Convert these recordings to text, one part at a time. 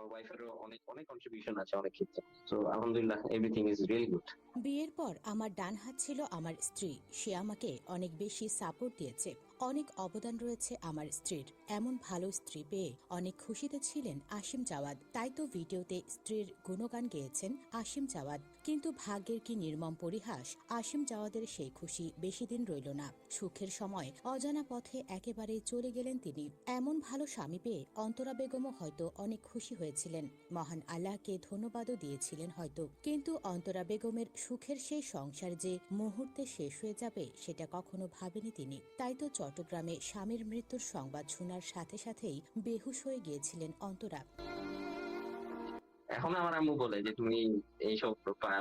আমার ওয়াইফেরও অনেক অনেক কন্ট্রিবিউশন আছে অনেক ক্ষেত্রে। সো আলহামদুলিল্লাহ এভরিথিং ইজ রিয়েলি গুড বিয়ের পর আমার ডান হাত ছিল আমার স্ত্রী। সে আমাকে অনেক বেশি সাপোর্ট দিয়েছে। অনেক অবদান রয়েছে আমার স্ত্রীর। এমন ভালো স্ত্রী পেয়ে অনেক খুশিতে ছিলেন আসিম জাওয়াদ। তাই তো ভিডিওতে স্ত্রীর গুণগান গেয়েছেন আসিম জাওয়াদ। কিন্তু ভাগ্যের কি নির্মম পরিহাস, আসিম জাওয়াদের সেই খুশি বেশি দিন রইল না। সুখের সময় অজানা পথে একেবারে চলে গেলেন তিনি। এমন ভালো স্বামী পেয়ে অন্তরা বেগমও হয়তো অনেক খুশি হয়েছিলেন। মহান আল্লাহকে ধন্যবাদও দিয়েছিলেন হয়তো। কিন্তু অন্তরা বেগমের সুখের সেই সংসার যে মুহূর্তে শেষ হয়ে যাবে, সেটা কখনো ভাবেনি তিনি। তাই তো চট্টগ্রামে স্বামীর মৃত্যুর সংবাদ শোনার সাথে সাথেই বেহুশ হয়ে গিয়েছিলেন অন্তরা। এখন আমার আম্মু বলে যে তুমি এইসব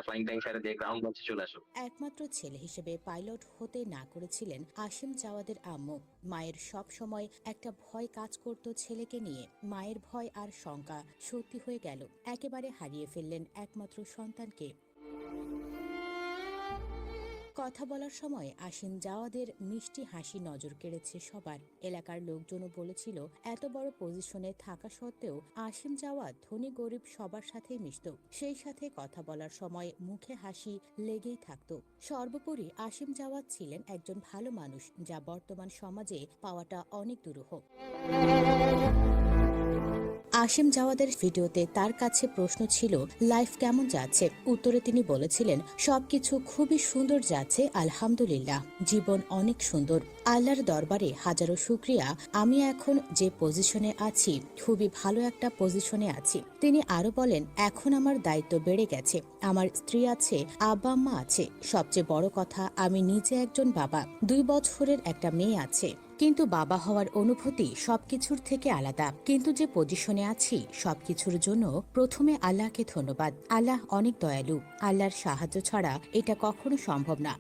ফ্লাইং সাইডে দিয়ে গ্রাউন্ড লঞ্চে চলে আসো। একমাত্র ছেলে হিসেবে পাইলট হতে না করেছিলেন আসিম জাওয়াদের আম্মু। মায়ের সব সময় একটা ভয় কাজ করত ছেলেকে নিয়ে। মায়ের ভয় আর শঙ্কা সত্যি হয়ে গেল। একেবারে হারিয়ে ফেললেন একমাত্র সন্তানকে। কথা বলার সময় আসিম জাওয়াদের মিষ্টি হাসি নজর কেড়েছে সবার। এলাকার লোকজনও বলেছিল, এত বড় পজিশনে থাকা সত্ত্বেও আসিম জাওয়াদ ধনী গরিব সবার সাথেই মিশত। সেই সাথে কথা বলার সময় মুখে হাসি লেগেই থাকত। সর্বোপরি আসিম জাওয়াদ ছিলেন একজন ভালো মানুষ, যা বর্তমান সমাজে পাওয়াটা অনেক দুরূহ। আসিম জাওয়াদের ভিডিওতে তার কাছে প্রশ্ন ছিল, লাইফ কেমন যাচ্ছে? উত্তরে তিনি বলেছিলেন, সবকিছু খুবই সুন্দর যাচ্ছে, আলহামদুলিল্লাহ। জীবন অনেক সুন্দর। আল্লাহর দরবারে হাজারো শুক্রিয়া। আমি এখন যে পজিশনে আছি, খুবই ভালো একটা পজিশনে আছি। তিনি আরও বলেন, এখন আমার দায়িত্ব বেড়ে গেছে। আমার স্ত্রী আছে, আব্বা আম্মা আছে। সবচেয়ে বড় কথা, আমি নিজে একজন বাবা। দুই বছরের একটা মেয়ে আছে। কিন্তু বাবা হওয়ার অনুভূতি সবকিছুর থেকে আলাদা। কিন্তু যে পজিশনে আছি, সবকিছুর জন্য প্রথমে আল্লাহকে ধন্যবাদ। আল্লাহ অনেক দয়ালু। আল্লাহর সাহায্য ছাড়া এটা কখনো সম্ভব না।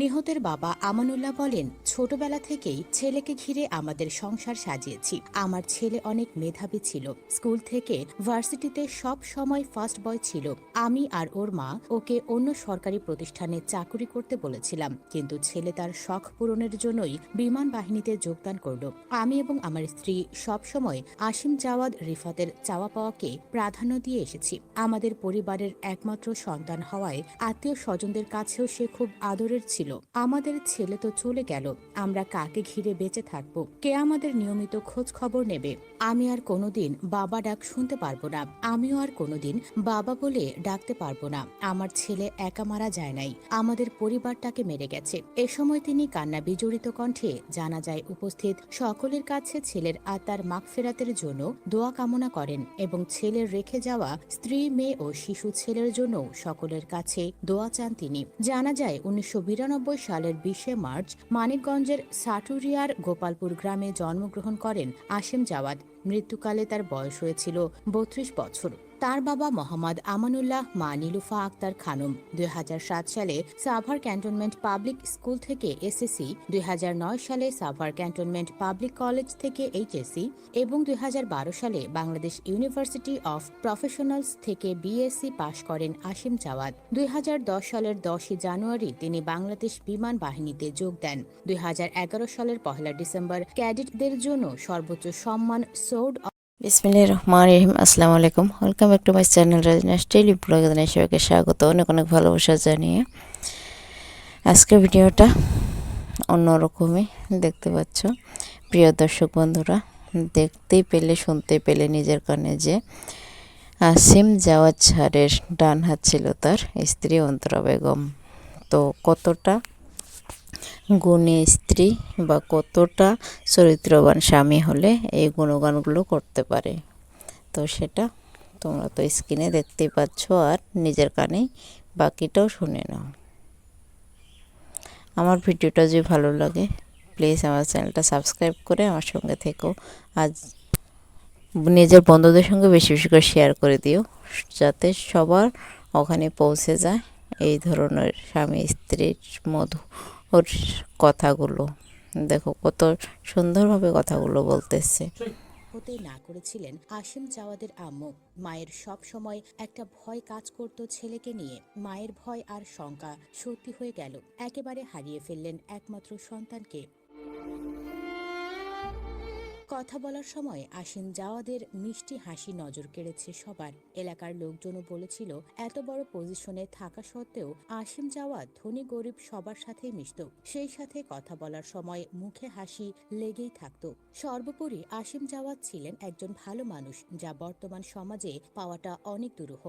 নিহতের বাবা আমানুল্লাহ বলেন, ছোটবেলা থেকেই ছেলেকে ঘিরে আমাদের সংসার সাজিয়েছি। আমার ছেলে অনেক মেধাবী ছিল। স্কুল থেকে ভার্সিটিতে সব সময় ফার্স্ট বয় ছিল। আমি আর ওর মা ওকে অন্য সরকারি প্রতিষ্ঠানে চাকুরি করতে বলেছিলাম। কিন্তু ছেলে তার শখ পূরণের জন্যই বিমান বাহিনীতে যোগদান করল। আমি এবং আমার স্ত্রী সব সময় আসিম জাওয়াদ রিফাতের চাওয়া পাওয়াকে প্রাধান্য দিয়ে এসেছি। আমাদের পরিবারের একমাত্র সন্তান হওয়ায় আত্মীয় স্বজনদের কাছেও সে খুব আদরের ছিল। আমাদের ছেলে তো চলে গেল, আমরা কাকে ঘিরে বেঁচে থাকব? কে আমাদের নিয়মিত খোঁজ খবর নেবে? আমি আর কোনোদিন বাবা ডাক শুনতে পারব না। আমিও আর কোনোদিন বাবা বলে ডাকতে পারব না। আমার ছেলে একা মারা যায় নাই। আমাদের পরিবারটাকে মেরে গেছে। এ সময় তিনি কান্না বিজড়িত কণ্ঠে জানা যায় উপস্থিত সকলের কাছে ছেলের আত্মার মাগফেরাতের জন্য দোয়া কামনা করেন এবং ছেলের রেখে যাওয়া স্ত্রী, মেয়ে ও শিশু ছেলের জন্য সকলের কাছে দোয়া চান তিনি। জানা যায় উনিশশো সালের বিশে মার্চ মানিকগঞ্জের সাটুরিয়ার গোপালপুর গ্রামে জন্মগ্রহণ করেন আসিম জাওয়াদ। মৃত্যুকালে তার বয়স হয়েছিল বত্রিশ বছর। তার বাবা মোহাম্মদ আমানুল্লাহ মা নীলুফা আক্তার খানম দুই হাজার সাত সালে সাভার ক্যান্টনমেন্ট পাবলিক স্কুল থেকে এসএসসি, দুই হাজার নয় সালে সাভার ক্যান্টনমেন্ট পাবলিক কলেজ থেকে এইচএসসি এবং দুই হাজার বারো সালে বাংলাদেশ ইউনিভার্সিটি অফ প্রফেশনালস থেকে বিএসসি পাশ করেন আসিম জাওয়াদ। দুই হাজার দশ সালের দশই জানুয়ারি তিনি বাংলাদেশ বিমান বাহিনীতে যোগ দেন। দুই হাজার এগারো সালের পহেলা ডিসেম্বর ক্যাডেটদের জন্য সর্বোচ্চ সম্মান সোর্ড বিসমিল্লাহির রহমান রহিম। আসসালামু আলাইকুম। Welcome back to my channel Rajnas daily blog সবাইকে স্বাগত। অনেক অনেক ভালোবাসা জানিয়ে আজকের ভিডিওটা অন্যরকমই দেখতে পাচ্ছ। প্রিয় দর্শক বন্ধুরা, দেখতেই পেলে, শুনতে পেলে নিজের কানে যে আসিম জাওয়াজ ছাড়ের ডান হাত ছিল তার স্ত্রী অন্তরা বেগম। তো কতটা গুণী স্ত্রী বা কতটা চরিত্রবান স্বামী হলে এই গুণগানগুলো করতে পারে। তো সেটা তোমরা তো স্ক্রিনে দেখতেই পাচ্ছ আর নিজের কানেই বাকিটাও শুনে নাও। আমার ভিডিওটা যদি ভালো লাগে প্লিজ আমার চ্যানেলটা সাবস্ক্রাইব করে আমার সঙ্গে থেকো। আজ নিজের বন্ধুদের সঙ্গে বেশি বেশি করে শেয়ার করে দিও, যাতে সবার ওখানে পৌঁছে যায় এই ধরনের স্বামী স্ত্রীর মধু ওর কথাগুলো। দেখো কত সুন্দরভাবে কথাগুলো বলতেছে। হতে না করেছিলেন আসিম জাওয়াদের আম্মু। মায়ের সব সময় একটা ভয় কাজ করত ছেলেকে নিয়ে। মায়ের ভয় আর শঙ্কা সত্যি হয়ে গেল। একেবারে হারিয়ে ফেললেন একমাত্র সন্তানকে। কথা বলার সময় আসিম যাওয়াদের মিষ্টি হাসি নজর কেড়েছে সবার। এলাকার লোকজনও বলেছিল, এত বড় পজিশনে থাকা সত্ত্বেও আসিম জাওয়াদ ধনী গরিব সবার সাথেই মিশত। সেই সাথে কথা বলার সময় মুখে হাসি লেগেই থাকত। সর্বোপরি আসিম জাওয়াদ ছিলেন একজন ভালো মানুষ, যা বর্তমান সমাজে পাওয়াটা অনেক দুরূহ।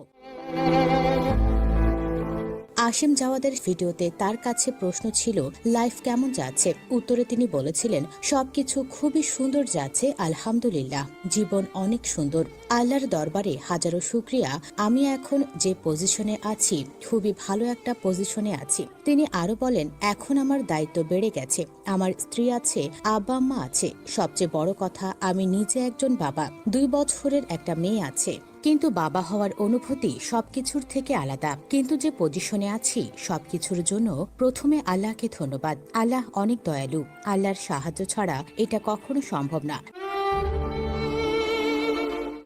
আসিম জাওয়াদের ভিডিওতে তার কাছে প্রশ্ন ছিল, লাইফ কেমন যাচ্ছে? উত্তরে তিনি বলেছিলেন, সবকিছু খুবই সুন্দর যাচ্ছে, আলহামদুলিল্লাহ। জীবন অনেক সুন্দর। আল্লাহর দরবারে হাজারো শুক্রিয়া। আমি এখন যে পজিশনে আছি, খুবই ভালো একটা পজিশনে আছি। তিনি আরও বলেন, এখন আমার দায়িত্ব বেড়ে গেছে। আমার স্ত্রী আছে, আব্বা আম্মা আছে। সবচেয়ে বড় কথা, আমি নিজে একজন বাবা। দুই বছরের একটা মেয়ে আছে। কিন্তু বাবা হওয়ার অনুভূতি সবকিছুর থেকে আলাদা। কিন্তু যে পজিশনে আছি, সবকিছুর জন্য প্রথমে আল্লাহকে ধন্যবাদ। আল্লাহ অনেক দয়ালু। আল্লাহর সাহায্য ছাড়া এটা কখনো সম্ভব না।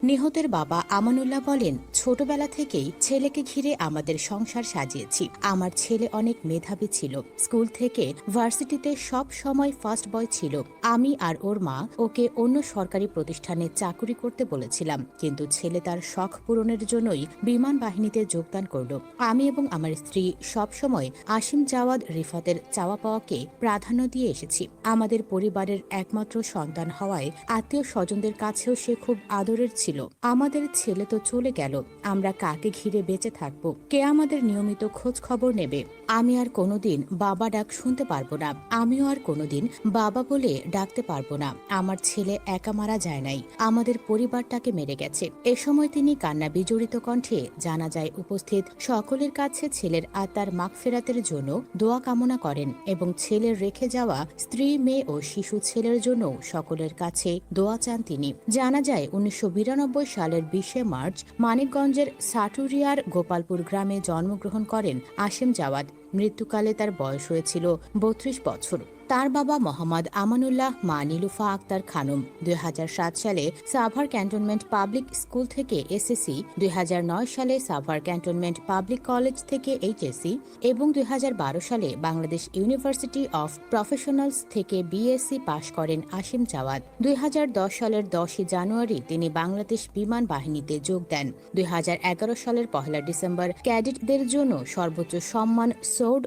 নিহতের বাবা আমানুল্লাহ বলেন, ছোটবেলা থেকেই ছেলেকে ঘিরে আমাদের সংসার সাজিয়েছি। আমার ছেলে অনেক মেধাবী ছিল। স্কুল থেকে ভার্সিটিতে সব সময় ফার্স্ট বয় ছিল। আমি আর ওর মা ওকে অন্য সরকারি প্রতিষ্ঠানে চাকুরি করতে বলেছিলাম। কিন্তু ছেলে তার শখ পূরণের জন্যই বিমান বাহিনীতে যোগদান করল। আমি এবং আমার স্ত্রী সব সময় আসিম জাওয়াদ রিফাতের চাওয়া পাওয়াকে প্রাধান্য দিয়ে এসেছি। আমাদের পরিবারের একমাত্র সন্তান হওয়ায় আত্মীয় স্বজনদের কাছেও সে খুব আদরের ছিল আমাদের ছেলে তো চলে গেল, আমরা কাকে ঘিরে বেঁচে থাকব? কে আমাদের নিয়মিত খোঁজ খবর নেবে? আমি আর কোনোদিন বাবা ডাক শুনতে পারব না। আমিও আর কোনোদিন বাবা বলে ডাকতে পারব না। আমার ছেলে একা মারা যায় নাই। আমাদের পরিবারটাকে মেরে গেছে। এ সময় তিনি কান্না বিজড়িত কণ্ঠে জানা যায় উপস্থিত সকলের কাছে ছেলের আত্মার মাগফেরাতের জন্য দোয়া কামনা করেন এবং ছেলের রেখে যাওয়া স্ত্রী, মেয়ে ও শিশু ছেলের জন্য সকলের কাছে দোয়া চান তিনি। জানা যায় উনিশশো সালের বিশে মার্চ মানিকগঞ্জের সাটুরিয়ার গোপালপুর গ্রামে জন্মগ্রহণ করেন আসিম জাওয়াদ। মৃত্যুকালে তার বয়স হয়েছিল বত্রিশ বছর। তার বাবা মোহাম্মদ আমানুল্লাহ মা নীলুফা আক্তার খানম দুই সালে সাভার ক্যান্টনমেন্ট পাবলিক স্কুল থেকে এসএসসি দুই সালে সাভার ক্যান্টনমেন্ট পাবলিক কলেজ থেকে এইচএসসি এবং দুই হাজার বারো সালে বাংলাদেশ ইউনিভার্সিটি অফ প্রফেশনালস থেকে বিএসসি পাশ করেন আসিম জাওয়াদ। দুই হাজার দশ সালের দশই জানুয়ারি তিনি বাংলাদেশ বিমান বাহিনীতে যোগ দেন। দুই হাজার এগারো সালের পহেলা ডিসেম্বর ক্যাডেটদের জন্য সর্বোচ্চ সম্মান সোর্ড